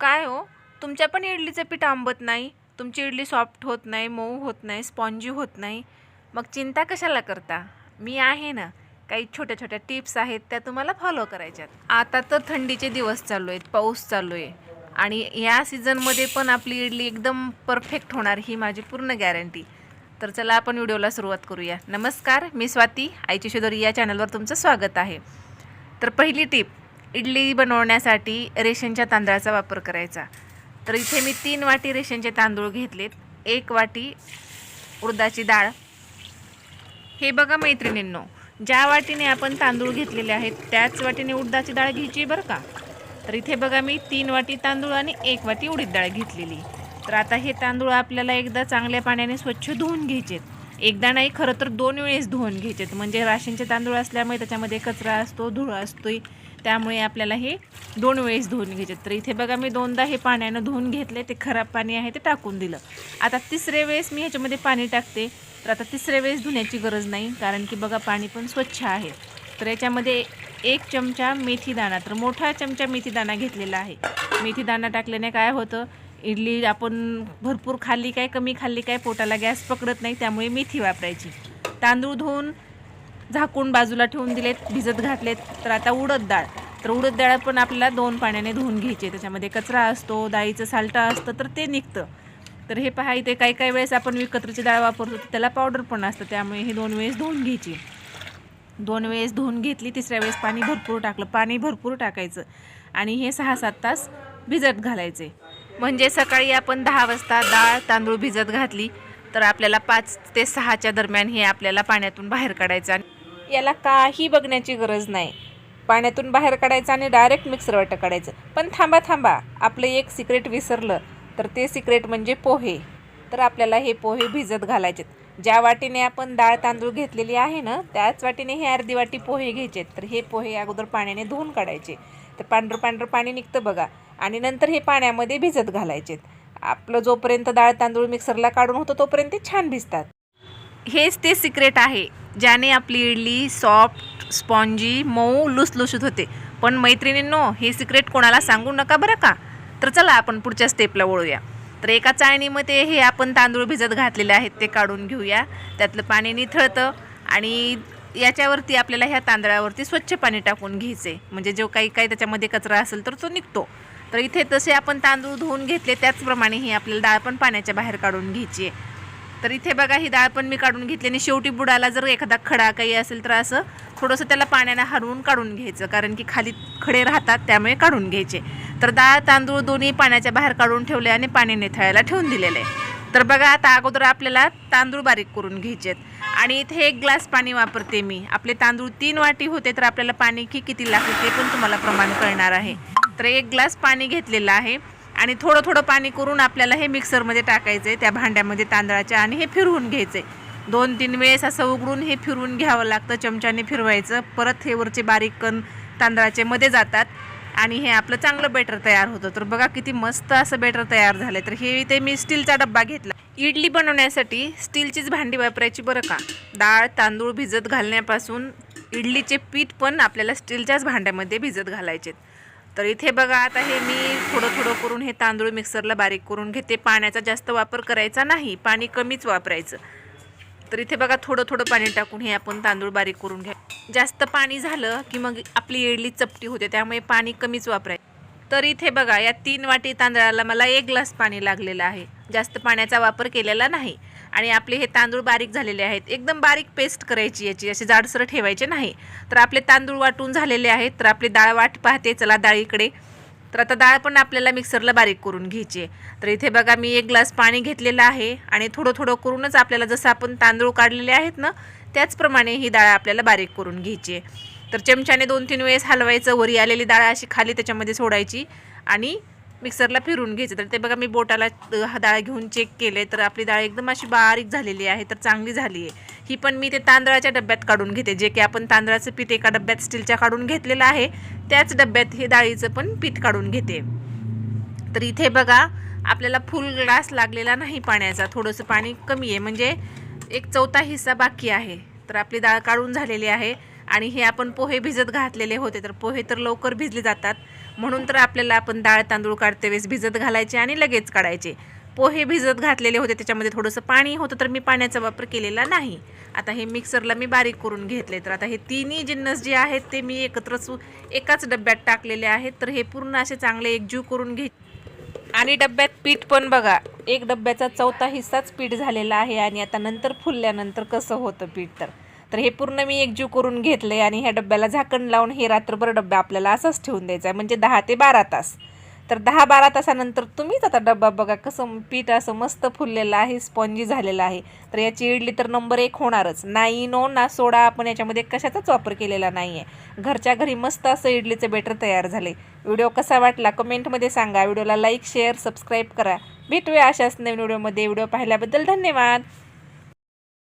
काय हो? तुमच्या पण इडलीचं पीठ आंबत नाही. तुमची इडली सॉफ्ट होत नाही मऊ होत नाही स्पॉन्जी होत नाही. मग चिंता कशाला करता? मी आहे ना. काही छोट्या छोट्या टिप्स आहेत त्या तुम्हाला फॉलो करायच्यात. आता तर थंडीचे दिवस चालू आहेत पाऊस चालू आहे. आणि या सीझनमध्ये पण आपली इडली एकदम परफेक्ट होणार ही माझी पूर्ण गॅरंटी तर चला आपण व्हिडिओला सुरुवात करूया. नमस्कार मी स्वाती. आईची शिदोरी या चॅनलवर तुमचं स्वागत आहे. तर पहिली टिप इडली बनवण्यासाठी रेशनच्या तांदळाचा वापर करायचा. तर इथे मी तीन वाटी रेशनचे तांदूळ घेतलेत. एक वाटी उडदाची डाळ. हे बघा मैत्रिणींनो ज्या वाटीने आपण तांदूळ घेतलेले आहेत त्याच वाटीने उडदाची डाळ घ्यायची बरं का? तर इथे बघा मी तीन वाटी तांदूळ आणि एक वाटी उडीद डाळ घेतलेली. तर आता हे तांदूळ आपल्याला एकदा चांगल्या पाण्याने स्वच्छ धुवून घ्यायचेत. एकदा नाही खरं तर दोन वेळेस धुवून घ्यायचे म्हणजे राशनचे तांदूळ असल्यामुळे त्याच्यामध्ये कचरा असतो धूळ असतो त्यामुळे आपल्याला हे दोन वेळेस धुवून घ्यायचे. तर इथे बघा मी दोनदा हे पाण्यानं धुवून घेतले ते खराब पाणी आहे ते टाकून दिलं. आता तिसऱ्या वेळेस मी ह्याच्यामध्ये पाणी टाकते. तर आता तिसऱ्या वेळेस धुण्याची गरज नाही कारण की बघा पाणी पण स्वच्छ आहे. तर याच्यामध्ये एक चमचा मेथीदाणा तर मोठा चमचा मेथीदाणा घेतलेला आहे. मेथीदाणा टाकल्याने काय होतं इडली आपण भरपूर खाल्ली काय कमी खाल्ली काय पोटाला गॅस पकडत नाही त्यामुळे मेथी वापरायची. तांदूळ धुवून झाकून बाजूला ठेवून दिलेत भिजत घातलेत तर आता उडद डाळ. तर उडद डाळ पण आपल्याला दोन पाण्याने धुवून घ्यायचे त्याच्यामध्ये कचरा असतो डाळीचं सालटं असतं तर ते निघतं. तर हे पहा इथे काही काही वेळेस आपण विकत्रची डाळ वापरतो तर त्याला पावडर पण असतं त्यामुळे हे दोन वेळेस धुवून घ्यायची. दोन वेळेस धुवून घेतली तिसऱ्या वेळेस पाणी भरपूर टाकलं. पाणी भरपूर टाकायचं आणि हे सहा सात तास भिजत घालायचे. म्हणजे सकाळी आपण दहा वाजता डाळ तांदूळ भिजत घातली तर आपल्याला पाच ते सहाच्या दरम्यान हे आपल्याला पाण्यातून बाहेर काढायचं आणि याला काही बघण्याची गरज नाही. पाण्यातून बाहेर काढायचं आणि डायरेक्ट मिक्सर वाटं काढायचं पण थांबा थांबा. आपलं एक सिक्रेट विसरलं तर ते सिक्रेट म्हणजे पोहे. तर आपल्याला हे पोहे भिजत घालायचेत. ज्या वाटीने आपण डाळ तांदूळ घेतलेली आहे ना त्याच वाटीने हे अर्धी वाटी पोहे घ्यायचे तर हे पोहे अगोदर पाण्याने धुवून काढायचे. तर पांढरं पांढरं पाणी निघतं बघा. आणि नंतर हे पाण्यामध्ये भिजत घालायचेत. आपलं जोपर्यंत डाळ तांदूळ मिक्सरला काढून होतं तोपर्यंत ते छान भिजतात. हेच ते सिक्रेट आहे ज्याने आपली इडली सॉफ्ट स्पॉन्जी मऊ लुसलुसूत होते. पण मैत्रिणींनो हे सिक्रेट कोणाला सांगू नका बरं का? तर चला आपण पुढच्या स्टेपला वळूया. तर एका चाळणीमध्ये हे आपण तांदूळ भिजत घातलेले आहेत ते काढून घेऊया. त्यातलं पाणी निथळतं आणि याच्यावरती आपल्याला ह्या तांदळावरती स्वच्छ पाणी टाकून घ्यायचे म्हणजे जो काही काही त्याच्यामध्ये कचरा असेल तर तो निघतो. तर इथे तसे आपण तांदूळ धुवून घेतले त्याचप्रमाणे ही आपल्याला डाळ पण पाण्याच्या बाहेर काढून घ्यायची आहे. तर इथे बघा ही डाळ पण मी काढून घेतली आणि शेवटी बुडाला जर एखादा खडा काही असेल तर असं थोडंसं त्याला पाण्यानं हरवून काढून घ्यायचं कारण की खाली खडे राहतात त्यामुळे काढून घ्यायचे. तर डाळ तांदूळ दोन्ही पाण्याच्या बाहेर काढून ठेवले आणि पाणी निथळायला ठेवून दिलेलं आहे. तर बघा आता अगोदर आपल्याला तांदूळ बारीक करून घ्यायचे आणि इथे एक ग्लास पाणी वापरते मी. आपले तांदूळ तीन वाटी होते तर आपल्याला पाणी की किती लागते ते पण तुम्हाला प्रमाण कळणार आहे. तर एक ग्लास पाणी घेतलेलं आहे आणि थोडं थोडं पाणी करून आपल्याला हे मिक्सरमध्ये टाकायचं आहे त्या भांड्यामध्ये तांदळाच्या आणि हे फिरवून घ्यायचे दोन तीन वेळेस असं उघडून हे फिरवून घ्यावं लागतं चमच्याने फिरवायचं. परत हे वरचे बारीक कण तांदळाचे मध्ये जातात आणि हे आपलं चांगलं बेटर तयार होतं. तर बघा किती मस्त असं बेटर तयार झालं तर हे इथे मी स्टीलचा डब्बा घेतला. इडली बनवण्यासाठी स्टीलचीच भांडी वापरायची बरं का? डाळ तांदूळ भिजत घालण्यापासून इडलीचे पीठ पण आपल्याला स्टीलच्याच भांड्यामध्ये भिजत घालायचे तर इथे बघा आता हे मी थोडं थोडं करून हे तांदूळ मिक्सरला बारीक करून घेते. पाण्याचा जास्त वापर करायचा नाही पाणी कमीच वापरायचं. तर इथे बघा थोडं थोडं पाणी टाकून हे आपण तांदूळ बारीक करून घ्या. जास्त पाणी झालं की मग आपली इडली चपटी होते त्यामुळे पाणी कमीच वापरायचं. तर इथे बघा या तीन वाटी तांदळाला मला एक ग्लास पाणी लागलेलं आहे. जास्त पाण्याचा वापर केलेला नाही. आणि आपले हे तांदूळ बारीक झालेले आहेत. एकदम बारीक पेस्ट करायची याची असे जाडसर ठेवायचे नाही. तर आपले तांदूळ वाटून झालेले आहेत. तर आपली डाळ वाट पाहते. चला डाळीकडे. तर आता डाळ पण आपल्याला मिक्सरला बारीक करून घ्यायची आहे. तर इथे बघा मी एक ग्लास पाणी घेतलेलं आहे. आणि थोडं थोडं करूनच आपल्याला जसं आपण तांदूळ काढलेले आहेत ना त्याचप्रमाणे ही डाळ आपल्याला बारीक करून घ्यायची आहे. तर चमच्याने दोन तीन वेळेस हलवायचं. वरी आलेली डाळ अशी खाली त्याच्यामध्ये सोडायची. आणि मिक्सरला फिरून घ्यायचं. तर ते बघा मी बोटाला डाळ घेऊन चेक केले तर आपली डाळ एकदम अशी बारीक झालेली आहे तर चांगली झाली आहे ही पण मी ते तांदळाच्या डब्यात काढून घेते जे की आपण तांदळाचं पीठ एका डब्यात स्टीलच्या काढून घेतलेलं आहे. त्याच डब्यात हे डाळीचं पण पीठ काढून घेते. तर इथे बघा आपल्याला फुल ग्लास लागलेला नाही पाण्याचा. थोडंसं पाणी कमी आहे. म्हणजे एक चौथा हिस्सा बाकी आहे. तर आपली डाळ काढून झालेली आहे. आणि हे आपण पोहे भिजत घातलेले होते तर पोहे तर लवकर भिजले जातात. म्हणून तर आपल्याला आपण डाळ तांदूळ काढते वेळेस भिजत घालायचे आणि लगेच काढायचे. पोहे भिजत घातलेले होते त्याच्यामध्ये थोडंसं पाणी होतं तर मी पाण्याचा वापर केलेला नाही. आता हे मिक्सरला मी बारीक करून घेतले तर आता हे तिन्ही जिन्नस जे आहेत ते मी एकत्र सु एकाच डब्यात टाकलेले आहेत तर हे पूर्ण असे चांगले एकजीव करून घे आणि डब्यात पीठ पण बघा एक डब्याचा चौथा हिस्साच पीठ झालेला आहे आणि आता नंतर फुलल्यानंतर कसं होतं पीठ तर? तर हे पूर्ण मी एकजीव करून घेतलंय आणि ह्या डब्याला झाकण लावून हे रात्रभर डब्या आपल्याला असंच ठेवून द्यायचा आहे. म्हणजे दहा ते बारा तास. तर दहा बारा तासानंतर तुम्हीच आता डब्बा बघा कसं पीठ असं मस्त फुललेलं आहे स्पॉन्जी झालेलं आहे. तर याची इडली तर नंबर एक होणारच. नाही नो ना सोडा आपण याच्यामध्ये कशाचाच वापर केलेला नाही आहे घरच्या घरी मस्त असं इडलीचं बेटर तयार झाले. व्हिडिओ कसा वाटला कमेंटमध्ये सांगा. व्हिडिओला लाईक शेअर सबस्क्राईब करा. भेटूया अशाच नवीन व्हिडिओमध्ये. व्हिडिओ पाहिल्याबद्दल धन्यवाद.